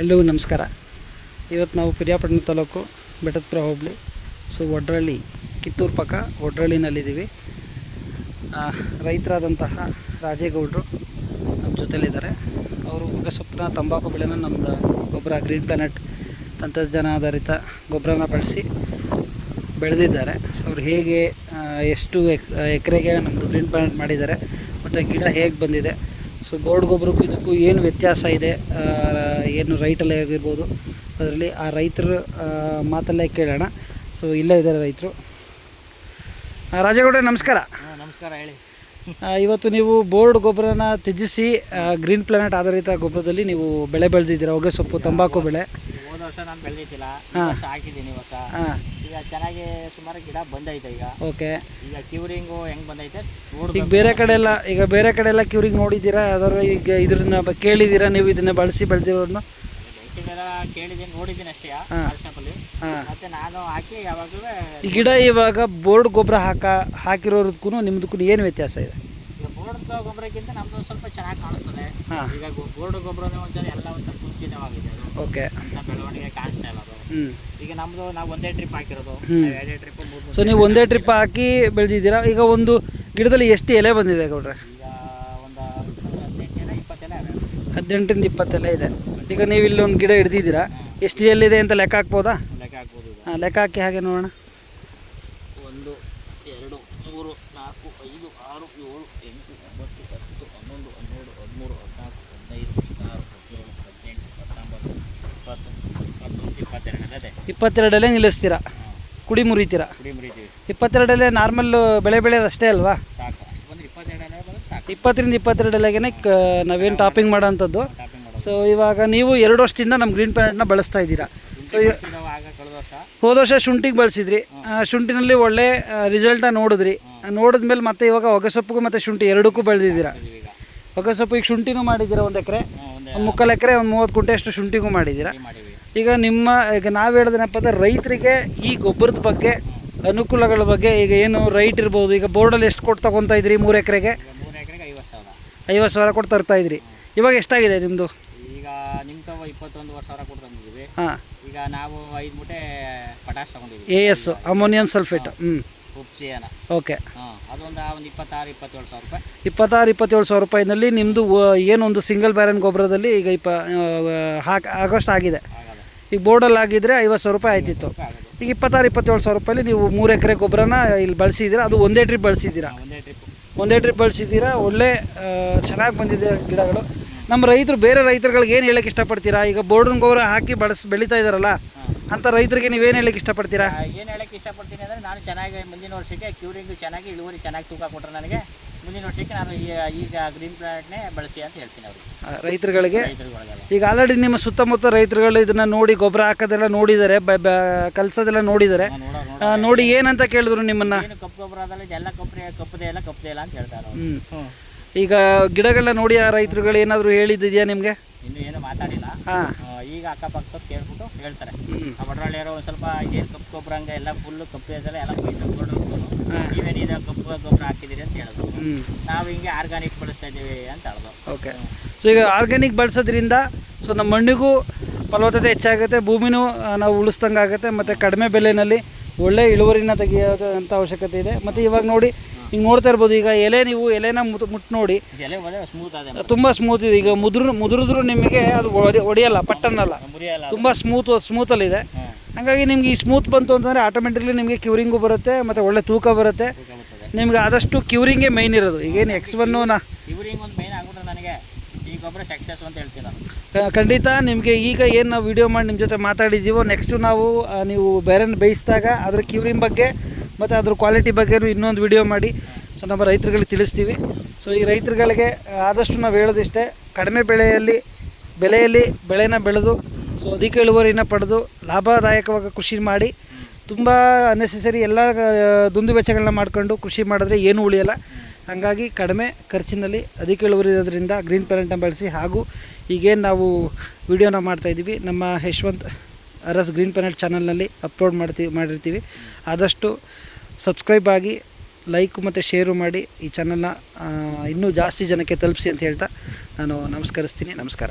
ಎಲ್ರಿಗೂ ನಮಸ್ಕಾರ. ಇವತ್ತು ನಾವು ಪಿರಿಯಾಪಟ್ಟಣ ತಾಲೂಕು ಬೆಟ್ಟದಪುರ ಹೋಬಳಿ. ಸೊ ಒಡ್ರಳ್ಳಿ ಕಿತ್ತೂರು ಪಕ್ಕ ಒಡ್ರಳ್ಳಿನಲ್ಲಿದ್ದೀವಿ ರೈತರಾದಂತಹ ರಾಜೇಗೌಡರು ನಮ್ಮ ಜೊತೆಯಲ್ಲಿದ್ದಾರೆ ಅವರು ಹೊಗೆಸೊಪ್ಪಿನ ತಂಬಾಕು ಬೆಳೆನ ನಮ್ಮದು ಗೊಬ್ಬರ ಗ್ರೀನ್ ಪ್ಲಾನೆಟ್ ತಂತ್ರಜ್ಞಾನ ಆಧಾರಿತ ಗೊಬ್ಬರನ ಬಳಸಿ ಬೆಳೆದಿದ್ದಾರೆ. ಸೊ, ಅವ್ರು ಹೇಗೆ ಎಷ್ಟು ಎಕ್, ಎಕರೆಗೆ ನಮ್ಮದು ಗ್ರೀನ್ ಪ್ಲಾನೆಟ್ ಮಾಡಿದ್ದಾರೆ, ಮತ್ತು ಗಿಡ ಹೇಗೆ ಬಂದಿದೆ. ಸೊ, ಬೋರ್ಡ್ ಗೊಬ್ಬರಕ್ಕೂ ಇದಕ್ಕೂ ಏನು ವ್ಯತ್ಯಾಸ ಇದೆ ಏನು ರೈಟಲ್ಲೇ ಆಗಿರ್ಬೋದು. ಅದರಲ್ಲಿ ಆ ರೈತರ ಮಾತಲ್ಲೇ ಕೇಳೋಣ. ಸೊ ಇಲ್ಲೇ ಇದ್ದಾರೆ ರೈತರು. ರಾಜೇಗೌಡ್ರೆ ನಮಸ್ಕಾರ. ನಮಸ್ಕಾರ ಹೇಳಿ. ಇವತ್ತು ನೀವು ಬೋರ್ಡ್ ಗೊಬ್ಬರನ ತ್ಯಜಿಸಿ ಗ್ರೀನ್ ಪ್ಲಾನೆಟ್ ಆಧಾರಿತ ಗೊಬ್ಬರದಲ್ಲಿ ನೀವು ಬೆಳೆ ಬೆಳೆದಿದ್ದೀರಾ? ಹೊಗೆ ಸೊಪ್ಪು ತಂಬಾಕು ಬೆಳೆ. ವರ್ಷ ನಾನು ಬೆಳೆದಿದ್ದಿಲ್ಲ. ವರ್ಷ ಹಾಕಿದ್ದೀನಿ ಈಗ ಚೆನ್ನಾಗಿ ಸುಮಾರು ಗಿಡ ಬಂದೈತೆ ಈಗ. ಓಕೆ. ಈಗ ಕ್ಯೂರಿಂಗು ಹೆಂಗ್ ಬಂದೈತೆ ಈಗ ಬೇರೆ ಕಡೆ ಎಲ್ಲ ಈಗ ಬೇರೆ ಕಡೆ ಎಲ್ಲ ಕ್ಯೂರಿಂಗ್ ನೋಡಿದ್ದೀರಾ? ಅದರ ಈಗ ಇದ್ರನ್ನ ಬ- ಕೇಳಿದ್ದೀರಾ ನೀವು ಇದನ್ನ ಬಳಸಿ ಬೆಳೆದಿರೋದನ್ನ? ಬೇಸಿಗೆಲ್ಲ ಕೇಳಿದ್ದೀನಿ ನೋಡಿದ್ದೀನಿ ಅಷ್ಟೇ ಹಾ. ವಾಟ್ಸಪ್ಪಲ್ಲಿ ಹಾಂ. ಮತ್ತೆ ನಾನು ಹಾಕಿ ಯಾವಾಗಲೂ ಈ ಗಿಡ ಇವಾಗ ಬೋರ್ಡ್ ಗೊಬ್ಬರ ಹಾಕ ಹಾಕಿರೋದಕ್ಕೂ ನಿಮ್ದಕ್ಕೂ ಏನು ವ್ಯತ್ಯಾಸ ಇದೆ? ಈಗ ಬೋರ್ಡ್ ಗೊಬ್ಬರಕ್ಕಿಂತ ನಮ್ದು ಸ್ವಲ್ಪ ಚೆನ್ನಾಗಿ ಕಾಣಿಸ್ತದೆ. ಹಾಂ. ಈಗ ಬೋರ್ಡ್ ಗೊಬ್ಬರನೇ ಒಂಥರ ಎಲ್ಲ ಒಂಥರ ಕುಂಚಿತವಾಗಿದೆ. ಅದು ಓಕೆ. ಬೆಳವಣಿಗೆ ಕಾಣಿಸ್ತಾ ಈಗ ನಮ್ದು ನಾವು ಒಂದೇ ಟ್ರಿಪ್ ಹಾಕಿರೋದು. ಎರಡೇ ಟ್ರಿಪ್ ಸೊ ನೀವು ಒಂದೇ ಟ್ರಿಪ್ ಹಾಕಿ ಬೆಳೆದಿದ್ದೀರಾ? ಈಗ ಒಂದು ಗಿಡದಲ್ಲಿ ಎಷ್ಟು ಎಲೆ ಬಂದಿದೆ ಗೌಡ್ರೆ? ಈಗ ಒಂದು ಹದಿನೆಂಟು ಹದಿನೆಂಟರಿಂದ ಇಪ್ಪತ್ತೆಲೆ ಇದೆ. ಈಗ ನೀವು ಇಲ್ಲಿ ಒಂದು ಗಿಡ ಹಿಡ್ದಿದ್ದೀರಾ? ಎಷ್ಟು ಎಲ್ಲಿದೆ ಅಂತ ಲೆಕ್ಕ ಹಾಕ್ಬೋದಾ? ಲೆಕ್ಕ ಹಾಕ್ಬೋದು ಈಗ. ಹಾಂ ಲೆಕ್ಕ ಹಾಕಿ ಹಾಗೆ ನೋಡೋಣ. ಒಂದು ಎರಡು ಮೂರು ನಾಲ್ಕು ಐದು ಆರು ಏಳು ಎಂಟು ಒಂಬತ್ತು ಹತ್ತು ಹನ್ನೊಂದು ಹನ್ನೆರಡು ಹದಿಮೂರು ಹದಿನಾಲ್ಕು ಹದಿನೈದು ಹದಿನಾರು ಹದಿನೇಳು ಹದಿನೆಂಟು ಹತ್ತೊಂಬತ್ತು ಇಪ್ಪತ್ತೆರಡಲ್ಲೇ ನಿಲ್ಲಿಸ್ತೀರಾ? ಕುಡಿ ಮುರಿತೀರಾ? ಇಪ್ಪತ್ತೆರಡಲ್ಲೇ ನಾರ್ಮಲ್ ಬೆಳೆ ಬೆಳೆಯೋದು ಅಷ್ಟೇ ಅಲ್ವಾ? ಇಪ್ಪತ್ತರಿಂದ ಇಪ್ಪತ್ತೆರಡಲ್ಲಾಗೇನೆ ಕ ನಾವೇನು ಟಾಪಿಂಗ್ ಮಾಡೋಂಥದ್ದು? ಸೊ ಇವಾಗ ನೀವು ಎರಡು ವರ್ಷದಿಂದ ನಮ್ಮ ಗ್ರೀನ್ ಪ್ಲಾನೆಟ್ನ ಬಳಸ್ತಾ ಇದ್ದೀರಾ. ಸೊ ಹೋದ ವರ್ಷ ಶುಂಠಿಗೆ ಬಳಸಿದ್ರಿ. ಶುಂಠಿನಲ್ಲಿ ಒಳ್ಳೆ ರಿಸಲ್ಟ ನೋಡಿದ್ರಿ. ನೋಡಿದ್ಮೇಲೆ ಮತ್ತೆ ಇವಾಗ ಹೊಗೆಸೊಪ್ಪಿಗೂ ಮತ್ತು ಶುಂಠಿ ಎರಡಕ್ಕೂ ಬೆಳೆದಿದ್ದೀರಾ? ಹೊಗೆಸೊಪ್ಪಿಗೆ ಈಗ. ಹೊಗೆಸೊಪ್ಪು ಈಗ ಶುಂಠಿನೂ ಮಾಡಿದ್ದೀರಾ ಒಂದು ಎಕರೆ? ಮುಕ್ಕಾಲು ಎಕರೆ ಒಂದು ಮೂವತ್ತು ಕುಂಟೆ ಅಷ್ಟು ಶುಂಠಿಗೂ ಮಾಡಿದ್ದೀರಾ ಈಗ ನಿಮ್ಮ ಈಗ ನಾವು ಹೇಳೋದೇನಪ್ಪ ಅಂದರೆ ರೈತರಿಗೆ ಈ ಗೊಬ್ಬರದ ಬಗ್ಗೆ ಅನುಕೂಲಗಳ ಬಗ್ಗೆ ಈಗ ಏನು ರೈಟ್ ಇರ್ಬೋದು ಈಗ ಬೋರ್ಡಲ್ಲಿ ಎಷ್ಟು ಕೊಟ್ಟು ತಗೊತಾ ಇದ್ರಿ ಮೂರು ಎಕರೆಗೆ? ಐವತ್ತು ಸಾವಿರ. ಕೊಟ್ಟು ತರ್ತಾ ಇದ್ರಿ. ಇವಾಗ ಎಷ್ಟಾಗಿದೆ ನಿಮ್ಮದು ಈಗ ಇಪ್ಪತ್ತೊಂದು ಸಾವಿರ ಕೊಟ್ಟು ತಂದಿದ್ದೀವಿ. ಹಾಂ. ಈಗ ನಾವು ಐದು ಮೂಟೆ ತಗೊಂಡಿದ್ದೀವಿ. ಎ ಎಸ್ ಅಮೋನಿಯಂ ಸಲ್ಫೇಟ್ ಹ್ಞೂ ಓಕೆ ಅದೊಂದು ಒಂದು ಇಪ್ಪತ್ತಾರು ಇಪ್ಪತ್ತೇಳು ಸಾವಿರ ರೂಪಾಯಿ. ಇಪ್ಪತ್ತಾರು ಇಪ್ಪತ್ತೇಳು ಸಾವಿರ ರೂಪಾಯಿನಲ್ಲಿ ನಿಮ್ಮದು ಏನೊಂದು ಸಿಂಗಲ್ ಬ್ಯಾರನ್ ಗೊಬ್ಬರದಲ್ಲಿ ಈಗ ಇಪ್ಪ ಹಾಕಿ ಆಗೋಷ್ಟು ಆಗಿದೆ. ಈಗ ಬೋರ್ಡಲ್ಲಿ ಆಗಿದ್ರೆ ಐವತ್ತು ಸಾವಿರ ರೂಪಾಯಿ ಆಯ್ತಿತ್ತು. ಈಗ ಇಪ್ಪತ್ತಾರು ಇಪ್ಪತ್ತೇಳು ಸಾವಿರ ರೂಪಾಯಲ್ಲಿ ನೀವು ಮೂರು ಎಕರೆ ಗೊಬ್ಬರನ ಇಲ್ಲಿ ಬಳಸಿದ್ದೀರಾ? ಅದು ಒಂದೇ ಟ್ರಿಪ್ ಬಳಸಿದ್ದೀರಾ? ಒಂದೇ ಟ್ರಿಪ್ ಬಳಸಿದ್ದೀರಾ? ಒಳ್ಳೆ ಚೆನ್ನಾಗಿ ಬಂದಿದೆ ಗಿಡಗಳು. ನಮ್ಮ ರೈತರು ಬೇರೆ ರೈತರುಗಳಿಗೆ ಏನು ಹೇಳಕ್ಕೆ ಇಷ್ಟಪಡ್ತೀರಾ? ಈಗ ಬೋರ್ಡನ್ ಗೊಬ್ಬರ ಹಾಕಿ ಬಳಸಿ ಬೆಳೀತಾ ಇದ್ದಾರಲ್ಲ ಅಂಥ ರೈತರಿಗೆ ನೀವೇನು ಹೇಳಕ್ಕೆ ಇಷ್ಟಪಡ್ತೀರಾ? ಏನು ಹೇಳಕ್ಕೆ ಇಷ್ಟಪಡ್ತೀನಿ ಅಂದರೆ ನಾನು ಚೆನ್ನಾಗಿ ಮುಂದಿನ ವರ್ಷಕ್ಕೆ ಕ್ಯೂರಿಂಗ್ ಚೆನ್ನಾಗಿ ಇಳುವರಿ ಚೆನ್ನಾಗಿ ತೂಕ ಕೊಟ್ಟರೆ ನನಗೆ ಮುಂದಿನ ವರ್ಷಕ್ಕೆ ನಾನು ಈ- ಈಗ ಗ್ರೀನ್ ಪ್ಲಾಂಟ್ನೇ ಬಳಸಿ ಅಂತ ಹೇಳ್ತೀನಿ ಅವ್ರಿಗೆ. ಆ, ರೈತರುಗಳಿಗೆ? ರೈತರುಗಳಿಗೆಲ್ಲ ಈಗ ಆಲ್ರೆಡಿ ನಿಮ್ಮ ಸುತ್ತಮುತ್ತ ರೈತರುಗಳು ಇದನ್ನು ನೋಡಿ ಗೊಬ್ಬರ ಹಾಕೋದೆಲ್ಲ ನೋಡಿದ್ದಾರೆ ಬ ಬ- ಕಲ್ಸೋದೆಲ್ಲ ನೋಡಿದ್ದಾರೆ. ನಾನು ನೋಡೋ ನೋಡೋ ಆ, ನೋಡಿ ಏನಂತ ಕೇಳಿದ್ರು ನಿಮ್ಮನ್ನ? ಏನು ಕಪ್ಪು ಗೊಬ್ಬರ ಅದಲ್ಲ ಇದೆಲ್ಲ ಕಪ್ಪು ಕಪ್ಪದೆ ಇಲ್ಲ ಕಪ್ಪದೆ ಇಲ್ಲ ಅಂತ ಹೇಳ್ತಾರೆ ಅವರು. ಹ್ಞೂ ಹ್ಞೂ ಈಗ ಗಿಡಗಳನ್ನ ನೋಡಿ ಆ ರೈತರುಗಳು ಏನಾದರೂ ಹೇಳಿದ್ದಿದೆಯಾ ನಿಮಗೆ? ಇನ್ನು ಏನು ಮಾತಾಡಿಲ್ಲ. ಹಾಂ. ಈಗ ಅಕ್ಕಪಕ್ಕ ಕೇಳ್ಬಿಟ್ಟು ಹೇಳ್ತಾರೆ. ಒಡ್ರಳ್ಳಿಯವರು ಒಂದು ಸ್ವಲ್ಪ ಇದೇನು ಕಪ್ಪು ಗೊಬ್ಬರ ಹಂಗೆ ಎಲ್ಲ ಫುಲ್ಲು ಕಪ್ಪು ಇದೆಲ್ಲ ಎಲ್ಲ. ನೀವೇನು ಇದು ಕಪ್ಪು ಗೊಬ್ಬರ ಹಾಕಿದ್ದೀರಿ ಅಂತ ಹೇಳಿದ್ರು ನಾವು ಹಿಂಗೆ ಆರ್ಗಾನಿಕ್ ಬಳಸ್ತಾ ಇದ್ದೀವಿ ಅಂತ ಹೇಳಿದ್ರು ಓಕೆ. ಸೊ ಈಗ ಆರ್ಗ್ಯಾನಿಕ್ ಬಳಸೋದ್ರಿಂದ ಸೊ ನಮ್ಮ ಮಣ್ಣಿಗೂ ಫಲವತ್ತತೆ ಹೆಚ್ಚಾಗುತ್ತೆ ಭೂಮಿನೂ ನಾವು ಉಳಿಸ್ದಂಗೆ ಆಗುತ್ತೆ ಮತ್ತು ಕಡಿಮೆ ಬೆಲೆಯಲ್ಲಿ ಒಳ್ಳೆ ಇಳುವರಿನ ತೆಗಿಯೋಂಥ ಅವಶ್ಯಕತೆ ಇದೆ. ಮತ್ತು ಇವಾಗ ನೋಡಿ ಹಿಂಗೆ ನೋಡ್ತಾ ಇರ್ಬೋದು. ಈಗ ಎಲೆ ನೀವು ಎಲೆನ ಮುಟ್ ಮುಟ್ಟು ನೋಡಿ. ತುಂಬ ಸ್ಮೂತ್ ಇದೆ. ಈಗ ಮುದ್ರ ಮುದುರಿದ್ರು ನಿಮಗೆ ಅದು ಒಡೆ ಒಡೆಯಲ್ಲ ಪಟ್ಟನ್ನಲ್ಲ. ತುಂಬ ಸ್ಮೂತ್ ಸ್ಮೂತಲ್ಲಿದೆ ಹಾಗಾಗಿ ನಿಮ್ಗೆ ಈ ಸ್ಮೂತ್ ಬಂತು ಅಂತಂದರೆ ಆಟೋಮೆಟಿಕ್ಲಿ ನಿಮಗೆ ಕ್ಯೂರಿಂಗು ಬರುತ್ತೆ ಮತ್ತು ಒಳ್ಳೆ ತೂಕ ಬರುತ್ತೆ. ನಿಮ್ಗೆ ಆದಷ್ಟು ಕ್ಯೂರಿಂಗೇ ಮೈನ್ ಇರೋದು. ಈಗೇನು ಎಕ್ಸ್ ಒನ್ನು ನಾ ಖಂಡಿತ ನಿಮಗೆ ಈಗ ಏನು ನಾವು ವಿಡಿಯೋ ಮಾಡಿ ನಿಮ್ಮ ಜೊತೆ ಮಾತಾಡಿದ್ದೀವೋ ನೆಕ್ಸ್ಟು ನಾವು ನೀವು ಬೇರೆ ಬೇಯಿಸಿದಾಗ ಅದ್ರ ಕ್ಯೂರಿಂಗ್ ಬಗ್ಗೆ ಮತ್ತು ಅದ್ರ ಕ್ವಾಲಿಟಿ ಬಗ್ಗೆನೂ ಇನ್ನೊಂದು ವಿಡಿಯೋ ಮಾಡಿ. ಸೊ ನಮ್ಮ ರೈತರುಗಳಿಗೆ ತಿಳಿಸ್ತೀವಿ. ಸೊ ಈ ರೈತರುಗಳಿಗೆ ಆದಷ್ಟು ನಾವು ಹೇಳೋದಿಷ್ಟೇ. ಕಡಿಮೆ ಬೆಳೆಯಲ್ಲಿ, ಬೆಲೆಯಲ್ಲಿ ಬೆಳೆನ ಬೆಳೆದು ಸೊ ಅಧಿಕ ಇಳುವರಿನ ಪಡೆದು ಲಾಭದಾಯಕವಾಗಿ ಕೃಷಿ ಮಾಡಿ, ತುಂಬ ಅನ್ನೆಸೆಸರಿ ಎಲ್ಲ ದುಂದು ವೆಚ್ಚಗಳನ್ನ ಮಾಡ್ಕೊಂಡು ಕೃಷಿ ಮಾಡಿದ್ರೆ ಏನೂ ಉಳಿಯಲ್ಲ. ಹಾಗಾಗಿ ಕಡಿಮೆ ಖರ್ಚಿನಲ್ಲಿ ಅಧಿಕ ಇಳುವರಿ ಇರೋದ್ರಿಂದ ಗ್ರೀನ್ ಪ್ಯಾರೆಂಟನ್ನು ಬಳಸಿ ಹಾಗೂ ಈಗೇನು ನಾವು ವಿಡಿಯೋನ ಮಾಡ್ತಾಯಿದ್ದೀವಿ ನಮ್ಮ ಯಶವಂತ್ ಅರಸ್ ಗ್ರೀನ್ ಪ್ಲಾನೆಟ್ ಚಾನಲ್ನಲ್ಲಿ ಅಪ್ಲೋಡ್ ಮಾಡ್ತೀವಿ ಮಾಡಿರ್ತೀವಿ. ಆದಷ್ಟು ಸಬ್ಸ್ಕ್ರೈಬ್ ಆಗಿ, ಲೈಕ್ ಮತ್ತು ಶೇರು ಮಾಡಿ ಈ ಚಾನಲ್ನ ಇನ್ನೂ ಜಾಸ್ತಿ ಜನಕ್ಕೆ ತಲುಪಿಸಿ ಅಂತ ಹೇಳ್ತಾ ನಾನು ನಮಸ್ಕರಿಸ್ತೀನಿ. ನಮಸ್ಕಾರ.